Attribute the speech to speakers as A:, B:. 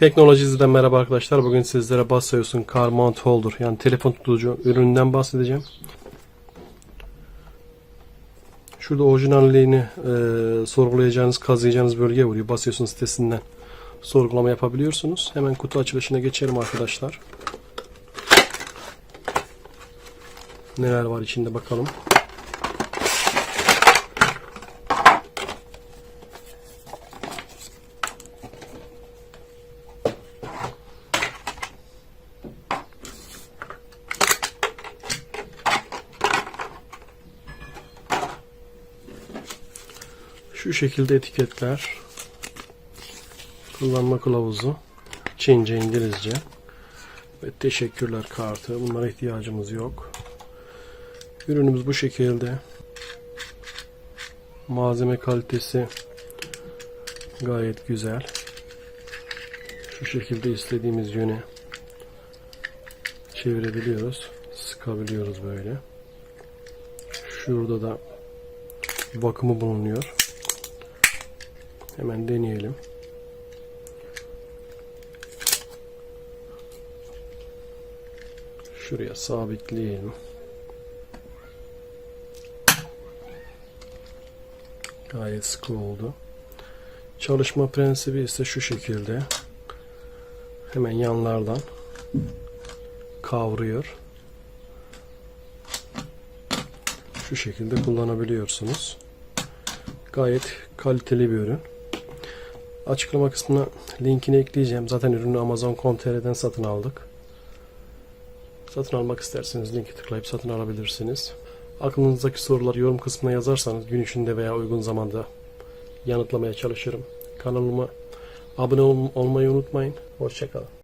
A: Teknolojiden merhaba arkadaşlar. Bugün sizlere Baseus'un Car Mount Holder yani telefon tutucu ürününden bahsedeceğim. Şurada orijinalliğini e, sorgulayacağınız, kazıyacağınız bölge vuruyor. Baseus'un sitesinden sorgulama yapabiliyorsunuz. Hemen kutu açılışına geçelim arkadaşlar. Neler var içinde bakalım. Şu şekilde etiketler. Kullanma kılavuzu. Çince, İngilizce. Ve teşekkürler kartı. Bunlara ihtiyacımız yok. Ürünümüz bu şekilde. Malzeme kalitesi gayet güzel. Şu şekilde istediğimiz yöne çevirebiliyoruz. Sıkabiliyoruz böyle. Şurada da bakımı bulunuyor. Hemen deneyelim. Şuraya sabitleyelim. Gayet sıkı oldu. Çalışma prensibi ise şu şekilde. Hemen yanlardan kavruyor. Şu şekilde kullanabiliyorsunuz. Gayet kaliteli bir ürün. Açıklama kısmına linkini ekleyeceğim. Zaten ürünü Amazon.com.tr'den satın aldık. Satın almak isterseniz linki tıklayıp satın alabilirsiniz. Aklınızdaki soruları yorum kısmına yazarsanız gün içinde veya uygun zamanda yanıtlamaya çalışırım. Kanalıma abone ol- olmayı unutmayın. Hoşçakalın.